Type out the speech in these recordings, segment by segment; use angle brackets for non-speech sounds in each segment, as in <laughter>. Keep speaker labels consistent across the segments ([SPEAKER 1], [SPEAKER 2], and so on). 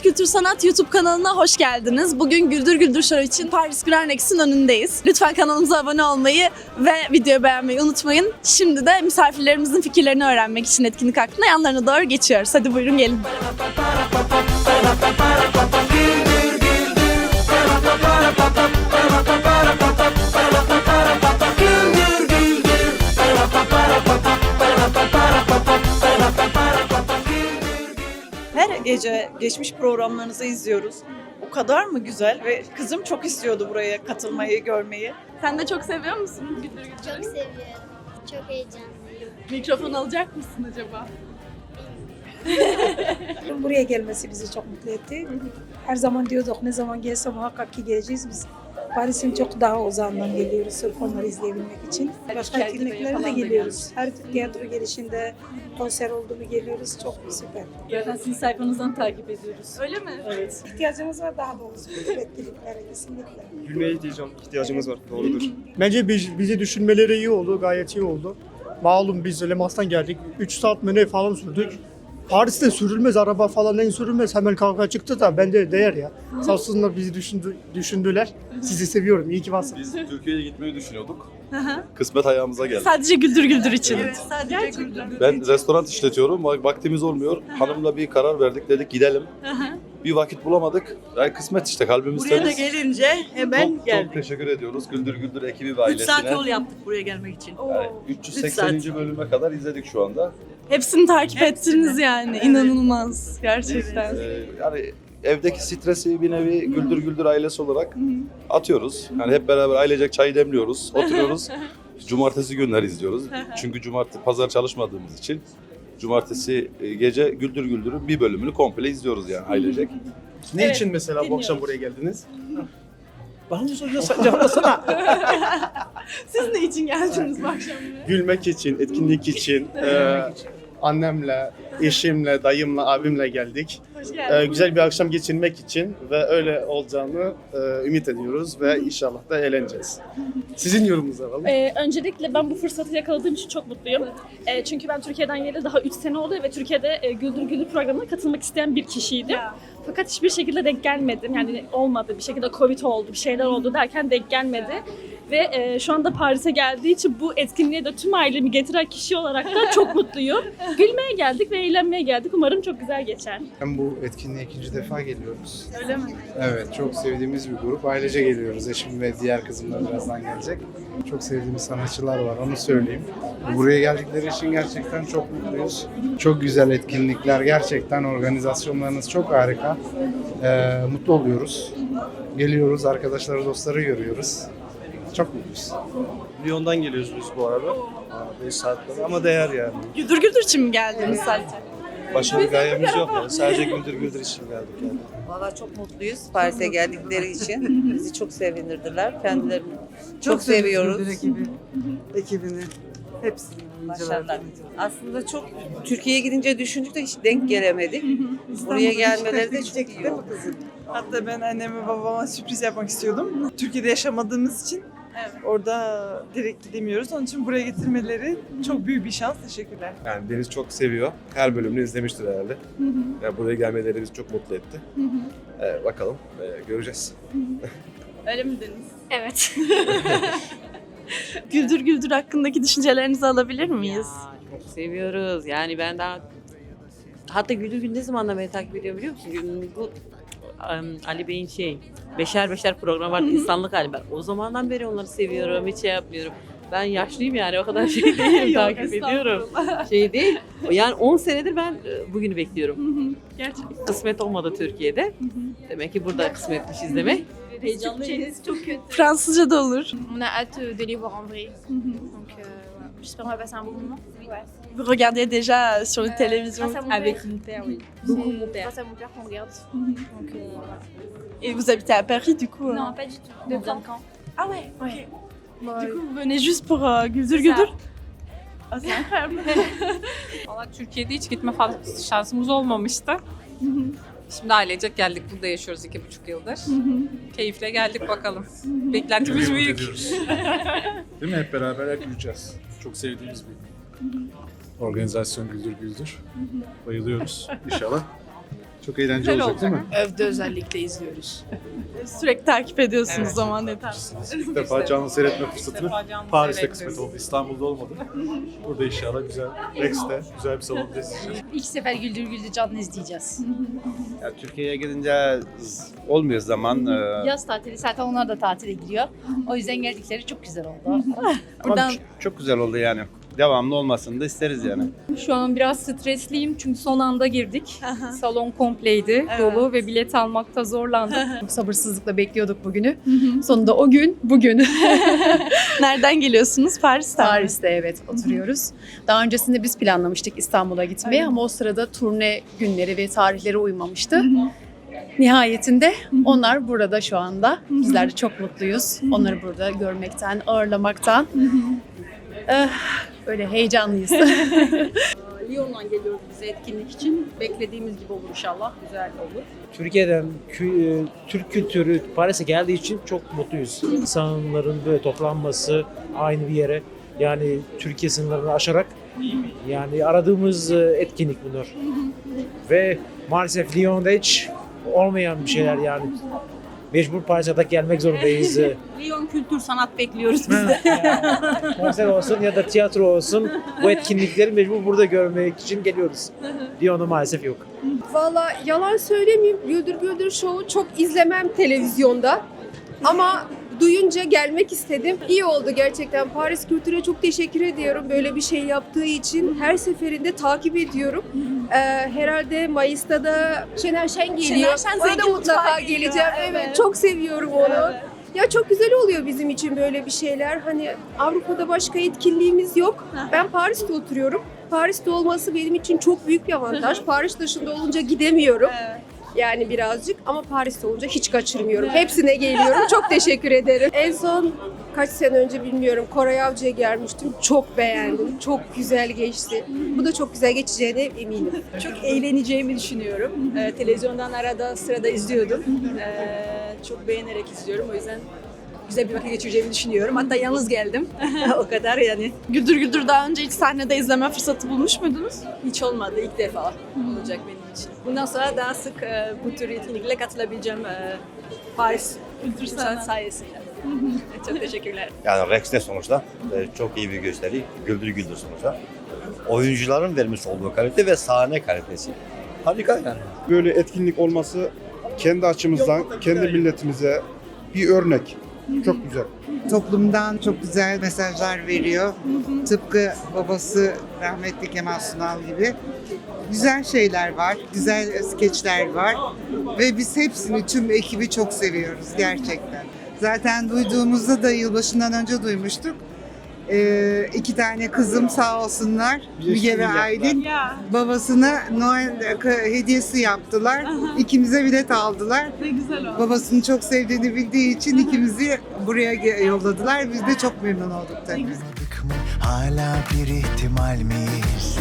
[SPEAKER 1] Kültür Sanat YouTube kanalına hoş geldiniz. Bugün Güldür Güldür Show için Paris Grandex'in önündeyiz. Lütfen kanalımıza abone olmayı ve videoyu beğenmeyi unutmayın. Şimdi de misafirlerimizin fikirlerini öğrenmek için etkinlik hakkında yanlarına doğru geçiyoruz. Hadi buyurun gelin.
[SPEAKER 2] Gece geçmiş programlarınızı izliyoruz. O kadar mı güzel ve kızım çok istiyordu buraya katılmayı, görmeyi.
[SPEAKER 1] Sen de çok seviyor musun Güldür Güldür?
[SPEAKER 3] Çok seviyorum. Çok heyecanlıyım.
[SPEAKER 1] Mikrofon alacak mısın acaba?
[SPEAKER 4] Buraya gelmesi bizi çok mutlu etti. Her zaman diyorduk ne zaman gelse muhakkak ki geleceğiz biz. Paris'in çok daha uzağından geliyoruz sırf onları izleyebilmek için. Başka etkinliklere de geliyoruz. Her tiyatro gelişinde konser oldu mu geliyoruz. Çok süper.
[SPEAKER 5] Zaten sizin sayfanızdan takip ediyoruz.
[SPEAKER 1] Öyle mi?
[SPEAKER 5] Evet.
[SPEAKER 4] İhtiyacımız var daha doğrusu bu etkinliklere kesinlikle.
[SPEAKER 6] Gülmeye ihtiyacım, ihtiyacımız var. Doğrudur. Bence biz- bizi düşünmeleri iyi oldu. Gayet iyi oldu. Malum biz Lemas'tan geldik. 3 saat mi ne falan sürdük. Paris'te sürülmez araba falan en sürülmez. Hemen kavga çıktı da bence değer ya. Sağ olsunlar bizi düşündü, düşündüler. Sizi seviyorum. İyi ki varsınız.
[SPEAKER 7] Biz Türkiye'ye gitmeyi düşünüyorduk. Kısmet ayağımıza geldi.
[SPEAKER 1] Sadece Güldür Güldür için.
[SPEAKER 2] sadece Güldür.
[SPEAKER 7] Ben restoran işletiyorum. Vak- Vaktimiz olmuyor. Hanımla bir karar verdik. Dedik gidelim. Bir vakit bulamadık. Yani kısmet işte kalbimiz
[SPEAKER 8] Buraya da
[SPEAKER 7] temiz.
[SPEAKER 8] gelince hemen
[SPEAKER 7] Çok, çok
[SPEAKER 8] geldik.
[SPEAKER 7] teşekkür ediyoruz. Güldür Güldür ekibi ve
[SPEAKER 8] 3
[SPEAKER 7] ailesine.
[SPEAKER 8] saat yol yaptık buraya gelmek için.
[SPEAKER 7] Yani
[SPEAKER 8] Üç
[SPEAKER 7] 380.
[SPEAKER 8] saat.
[SPEAKER 7] bölüme kadar izledik şu anda.
[SPEAKER 1] Hepsini takip
[SPEAKER 8] Hepsini.
[SPEAKER 1] ettiniz yani.
[SPEAKER 8] Evet.
[SPEAKER 1] İnanılmaz. Gerçekten.
[SPEAKER 7] Ee, yani evdeki stresi bir nevi Güldür Güldür ailesi olarak atıyoruz. Yani hep beraber ailecek çay demliyoruz, <laughs> oturuyoruz. Cumartesi günleri izliyoruz. Çünkü cumartesi pazar çalışmadığımız için cumartesi e, gece Güldür Güldür'ün bir bölümünü komple izliyoruz yani ailecek.
[SPEAKER 6] Ne
[SPEAKER 1] Evet,
[SPEAKER 6] için mesela bu akşam
[SPEAKER 1] dinliyoruz.
[SPEAKER 6] buraya geldiniz? Mı soruyorsun? Cevaplasana. <laughs>
[SPEAKER 1] Siz ne için geldiniz bu akşam buraya?
[SPEAKER 6] Gülmek için, etkinlik için, e, annemle, eşimle, dayımla, abimle geldik.
[SPEAKER 1] Geldiniz.
[SPEAKER 6] güzel bir akşam geçirmek için ve öyle olacağını e, ümit ediyoruz ve inşallah da eğleneceğiz. Sizin yorumunuzu alalım.
[SPEAKER 5] Ee, öncelikle ben bu fırsatı yakaladığım için çok mutluyum. Ee, çünkü ben Türkiye'den geleli daha 3 sene oluyor ve Türkiye'de e, Güldür Güldür programına katılmak isteyen bir kişiydim. Fakat hiçbir şekilde denk gelmedim. Yani olmadı. Bir şekilde Covid oldu, bir şeyler oldu derken denk gelmedi. Ve e, şu anda Paris'e geldiği için bu etkinliğe de tüm ailemi getiren kişi olarak da çok <laughs> mutluyum. Gülmeye geldik ve eğlenmeye geldik. Umarım çok güzel geçer.
[SPEAKER 9] Ben bu etkinliğe ikinci defa geliyoruz.
[SPEAKER 1] Öyle mi?
[SPEAKER 9] Evet, çok sevdiğimiz bir grup. Ailece geliyoruz. Eşim ve diğer kızım da birazdan gelecek. Çok sevdiğimiz sanatçılar var, onu söyleyeyim. Buraya geldikleri için gerçekten çok mutluyuz. Çok güzel etkinlikler, gerçekten organizasyonlarınız çok harika. Ee, mutlu oluyoruz. Geliyoruz, arkadaşları, dostları görüyoruz. Mutluyuz.
[SPEAKER 6] Lyon'dan geliyoruz biz bu arada. 5 saatler ama değer yani.
[SPEAKER 1] Güldür Güldür için mi geldiniz sadece?
[SPEAKER 6] Başka bir gayemiz yok yani. Sadece güldür güldür için geldik yani.
[SPEAKER 10] Valla çok mutluyuz Paris'e geldikleri için. Bizi çok sevindirdiler. Kendilerini çok, seviyoruz.
[SPEAKER 8] ekibi, ekibini. Hepsini.
[SPEAKER 10] Maşallah. Aslında çok Türkiye'ye gidince düşündük de hiç denk gelemedik. Buraya gelmeleri de çok iyi oldu.
[SPEAKER 2] Hatta ben anneme babama sürpriz yapmak istiyordum. Türkiye'de yaşamadığımız için orada direkt gidemiyoruz. Onun için buraya getirmeleri çok büyük bir şans. Teşekkürler.
[SPEAKER 11] Yani Deniz çok seviyor. Her bölümünü izlemiştir herhalde. Yani buraya gelmeleri bizi çok mutlu etti. Ee, bakalım ee, göreceğiz. <laughs>
[SPEAKER 1] Öyle mi Deniz?
[SPEAKER 5] Evet. <laughs>
[SPEAKER 1] Güldür Güldür hakkındaki düşüncelerinizi alabilir miyiz?
[SPEAKER 10] Çok seviyoruz. Yani ben daha hatta Güldür Gün ne zamandan beri takip ediyorum biliyor musun? Gün- Bu Ali Bey'in şey Beşer Beşer programı var insanlık hali. Ben o zamandan beri onları seviyorum. Hiç şey yapmıyorum. Ben yaşlıyım yani o kadar şey <laughs> değilim takip ediyorum. Şey değil. Yani 10 senedir ben e, bugünü bekliyorum.
[SPEAKER 1] Gerçekten.
[SPEAKER 10] Kısmet olmadı Türkiye'de. Demek ki burada kısmetmiş izlemek.
[SPEAKER 5] Heyecanlıyız. Çok kötü.
[SPEAKER 1] Fransızca da olur.
[SPEAKER 3] On a hâte de les voir en vrai. Donc, euh. J'espère qu'on va passer un bon moment. Ouais.
[SPEAKER 1] Vous regardez déjà sur les télévisions
[SPEAKER 3] Grâce à mon
[SPEAKER 5] Avec
[SPEAKER 3] père.
[SPEAKER 5] mon père, oui. <laughs> Beaucoup mon père.
[SPEAKER 3] Grâce à mon père qu'on regarde. Donc, euh, voilà.
[SPEAKER 1] Et vous habitez à Paris du coup euh
[SPEAKER 3] Non, pas du tout. De Caen.
[SPEAKER 1] Ah ouais,
[SPEAKER 3] Ouais.
[SPEAKER 1] Du coup vous venez juste pour euh, Güldür. Güldür Ah c'est <laughs> incroyable.
[SPEAKER 12] Valla Türkiye'de hiç gitme şansımız olmamıştı. Şimdi ailecek geldik. Burada yaşıyoruz iki buçuk yıldır. Keyifle geldik bakalım. Beklentimiz büyük. <laughs>
[SPEAKER 9] Değil mi? Hep beraber güleceğiz. Çok sevdiğimiz bir organizasyon Güldür Güldür. Bayılıyoruz. İnşallah
[SPEAKER 13] Çok eğlenceli olacak
[SPEAKER 14] olacak.
[SPEAKER 13] değil mi?
[SPEAKER 3] Övde özellikle izliyoruz. <laughs>
[SPEAKER 1] Sürekli takip ediyorsunuz
[SPEAKER 14] Evet.
[SPEAKER 1] zaman yeter. <laughs>
[SPEAKER 6] İlk defa canlı seyretme fırsatını Paris'te kısmet oldu. İstanbul'da olmadı. <laughs> Burada inşallah güzel, Rex'te güzel bir salonda izleyeceğiz.
[SPEAKER 3] İlk sefer Güldür Güldür canlı izleyeceğiz.
[SPEAKER 15] Ya Türkiye'ye gidince olmuyor zaman. e,
[SPEAKER 3] Yaz tatili zaten onlar da tatile gidiyor. O yüzden geldikleri çok güzel oldu.
[SPEAKER 15] ama
[SPEAKER 1] Buradan-
[SPEAKER 15] ç- çok güzel oldu yani. Devamlı olmasını da isteriz yani.
[SPEAKER 16] Şu an biraz stresliyim çünkü son anda girdik. Salon kompleydi,
[SPEAKER 1] Evet.
[SPEAKER 16] dolu ve bilet almakta zorlandık. Sabırsızlıkla bekliyorduk bugünü. Sonunda o gün bugün. <laughs>
[SPEAKER 1] Nereden geliyorsunuz? Paris'ten mi?
[SPEAKER 16] Paris'te evet oturuyoruz. Daha öncesinde biz planlamıştık İstanbul'a gitmeyi ama o sırada turne günleri ve tarihleri uymamıştı. Nihayetinde onlar burada şu anda. Bizler de çok mutluyuz. Onları burada görmekten, ağırlamaktan. Eh, Böyle heyecanlıyız. <laughs> <laughs>
[SPEAKER 8] Lyon'dan geliyoruz bize etkinlik için. Beklediğimiz gibi olur inşallah. Güzel olur.
[SPEAKER 17] Türkiye'den kü- e, Türk kültürü Paris'e geldiği için çok mutluyuz. İnsanların böyle toplanması aynı bir yere yani Türkiye sınırlarını aşarak yani aradığımız e, etkinlik bunlar. Ve maalesef Lyon'da hiç olmayan bir şeyler yani. Mecbur Paris'e de gelmek zorundayız. <laughs>
[SPEAKER 8] Lyon kültür sanat bekliyoruz biz de.
[SPEAKER 17] konser olsun ya da tiyatro olsun bu etkinlikleri mecbur burada görmek için geliyoruz. Lyon'da maalesef yok.
[SPEAKER 18] Valla yalan söylemeyeyim. Güldür Güldür Show'u çok izlemem televizyonda. Ama duyunca gelmek istedim. İyi oldu gerçekten. Paris Kültür'e çok teşekkür ediyorum böyle bir şey yaptığı için. Her seferinde takip ediyorum. Ee, herhalde Mayıs'ta da Şener Şen geliyor.
[SPEAKER 1] Şener Şen
[SPEAKER 18] Ona da
[SPEAKER 1] Zengin
[SPEAKER 18] mutlaka
[SPEAKER 1] Mutfağı geliyor,
[SPEAKER 18] geleceğim. Evet.
[SPEAKER 1] evet.
[SPEAKER 18] çok seviyorum onu.
[SPEAKER 1] Evet.
[SPEAKER 18] Ya çok güzel oluyor bizim için böyle bir şeyler. Hani Avrupa'da başka etkinliğimiz yok. Ben Paris'te oturuyorum. Paris'te olması benim için çok büyük bir avantaj. Paris dışında olunca gidemiyorum. Yani birazcık ama Paris'te olunca hiç kaçırmıyorum. Hepsine geliyorum. Çok teşekkür ederim. En son kaç sene önce bilmiyorum Koray Avcı'ya gelmiştim. Çok beğendim. Çok güzel geçti. Bu da çok güzel geçeceğine eminim.
[SPEAKER 8] Çok eğleneceğimi düşünüyorum. Ee, televizyondan arada sırada izliyordum. Ee, çok beğenerek izliyorum. O yüzden güzel bir vakit geçireceğimi düşünüyorum. Hatta yalnız geldim. <laughs> o kadar yani.
[SPEAKER 1] Güldür Güldür daha önce hiç sahnede izleme fırsatı bulmuş muydunuz?
[SPEAKER 8] Hiç olmadı. ilk defa olacak benim için. Bundan sonra daha sık e, bu tür etkinliklere katılabileceğim e, Paris Kültür Sanat sayesinde. <laughs> çok teşekkürler.
[SPEAKER 15] Yani Rex'te sonuçta e, çok iyi bir gösteri. Güldür güldür sonuçta. Oyuncuların vermiş olduğu kalite ve sahne kalitesi. Harika yani.
[SPEAKER 13] Böyle etkinlik olması kendi açımızdan, kendi milletimize bir örnek. Çok güzel.
[SPEAKER 8] Toplumdan çok güzel mesajlar veriyor. Tıpkı babası rahmetli Kemal Sunal gibi. Güzel şeyler var, güzel skeçler var ve biz hepsini tüm ekibi çok seviyoruz gerçekten. Zaten duyduğumuzda da yılbaşından önce duymuştuk. Ee, iki tane kızım sağ olsunlar, Müge ve Aylin babasına Noel hediyesi yaptılar. İkimize bilet aldılar.
[SPEAKER 1] Ne güzel oldu.
[SPEAKER 8] Babasını çok sevdiğini bildiği için ikimizi buraya ge- yolladılar. Biz de çok memnun olduk tabii.
[SPEAKER 15] Hala bir ihtimal miyiz?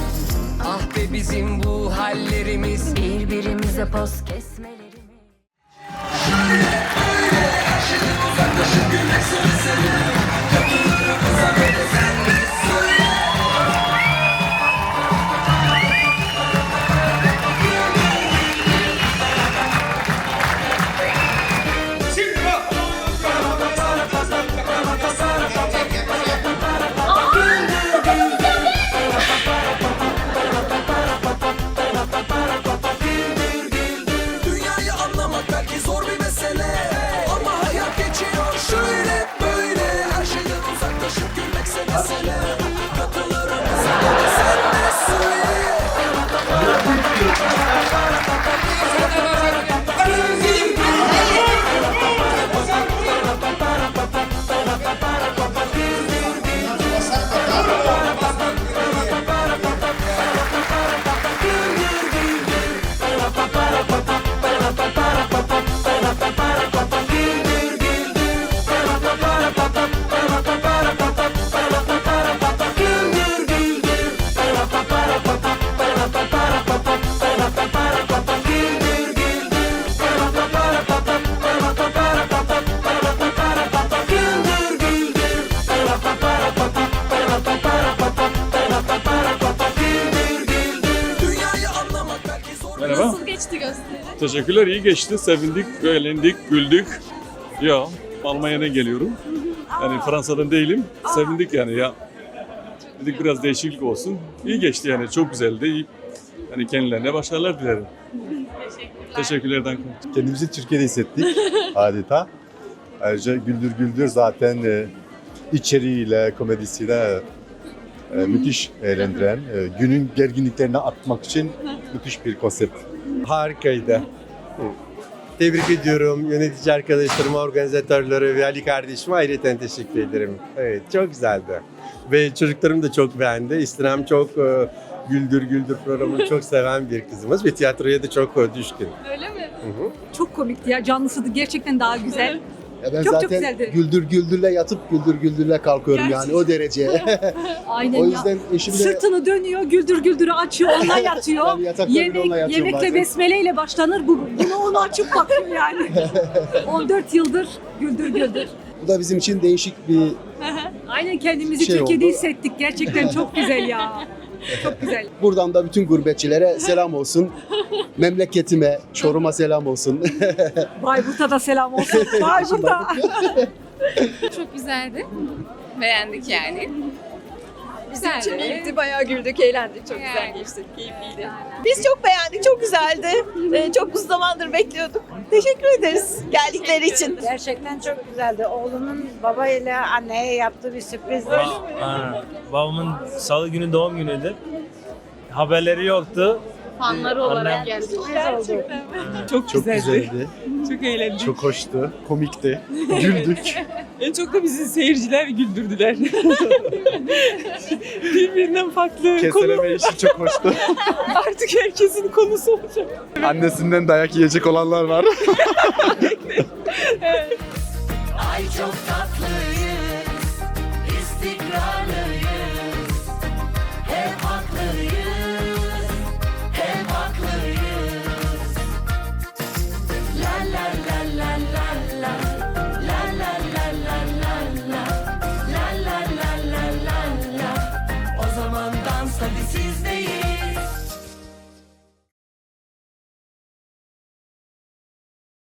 [SPEAKER 19] Ah be bizim bu hallerimiz.
[SPEAKER 3] Birbirimize poz kesmeleri.
[SPEAKER 20] Teşekkürler. iyi geçti. Sevindik, eğlendik, güldük. Ya Almanya'dan geliyorum. Yani Fransa'dan değilim. Sevindik yani ya. Dedik biraz değişiklik olsun. İyi geçti yani. Çok güzeldi. İyi. Yani kendilerine başarılar dilerim. Teşekkürler Danko.
[SPEAKER 21] Kendimizi Türkiye'de hissettik <laughs> adeta. Ayrıca Güldür Güldür zaten e, içeriğiyle, komedisiyle e, müthiş eğlendiren, e, günün gerginliklerini atmak için müthiş bir konsept.
[SPEAKER 19] Harikaydı. Tebrik ediyorum yönetici arkadaşlarıma, organizatörlere ve Ali kardeşime ayrıca teşekkür ederim. Evet çok güzeldi. Ve çocuklarım da çok beğendi. İstirham çok e, güldür güldür programını <laughs> çok seven bir kızımız ve tiyatroya da çok e, düşkün.
[SPEAKER 1] Öyle mi?
[SPEAKER 19] Hı hı.
[SPEAKER 1] Çok komikti ya. Canlısı da gerçekten daha güzel.
[SPEAKER 21] Ya ben
[SPEAKER 1] Çok çok
[SPEAKER 21] zaten
[SPEAKER 1] güzeldi.
[SPEAKER 21] güldür güldürle yatıp güldür güldürle kalkıyorum yani o derece. <laughs>
[SPEAKER 1] Aynen
[SPEAKER 21] o
[SPEAKER 1] ya.
[SPEAKER 21] yüzden eşimle
[SPEAKER 1] Sırtını dönüyor, güldür güldürü açıyor, onunla <laughs> yatıyor. Yemek,
[SPEAKER 21] onunla
[SPEAKER 1] yemekle
[SPEAKER 21] bazen.
[SPEAKER 1] besmeleyle başlanır. Bu, bunu onu açıp bakıyor yani. <laughs> 14 yıldır güldür güldür.
[SPEAKER 21] bu da bizim için değişik bir
[SPEAKER 1] Aynen kendimizi
[SPEAKER 21] Şey
[SPEAKER 1] Türkiye'de
[SPEAKER 21] oldu.
[SPEAKER 1] hissettik. Gerçekten çok güzel ya. <laughs> Çok güzel.
[SPEAKER 21] Buradan da bütün gurbetçilere selam olsun. Memleketime, Çorum'a selam olsun. <laughs>
[SPEAKER 1] Bayburt'a da selam olsun. <laughs> Bayburt'a.
[SPEAKER 22] Çok güzeldi. Beğendik yani.
[SPEAKER 12] Bizim için iyiydi, bayağı güldük, eğlendik. Çok güzel geçti, keyifliydi.
[SPEAKER 23] Biz çok beğendik, çok güzeldi. Ee, çok uzun zamandır bekliyorduk. Teşekkür ederiz geldikleri için.
[SPEAKER 24] Gerçekten çok güzeldi. Oğlumun babayla anneye yaptığı bir sürprizdi.
[SPEAKER 17] Ha, babamın salı günü doğum günüydü. Haberleri yoktu.
[SPEAKER 1] Fanları olarak geldik.
[SPEAKER 6] Çok,
[SPEAKER 21] Çok güzeldi. <laughs>
[SPEAKER 6] Çok eğlendik.
[SPEAKER 21] Çok hoştu, komikti, güldük. <laughs>
[SPEAKER 6] En çok da bizi seyirciler güldürdüler. <laughs> Birbirinden farklı konu.
[SPEAKER 21] Keseleme işi çok hoştu.
[SPEAKER 6] Artık herkesin konusu olacak.
[SPEAKER 21] Annesinden dayak yiyecek olanlar var.
[SPEAKER 25] Ay çok istikrarlıyız.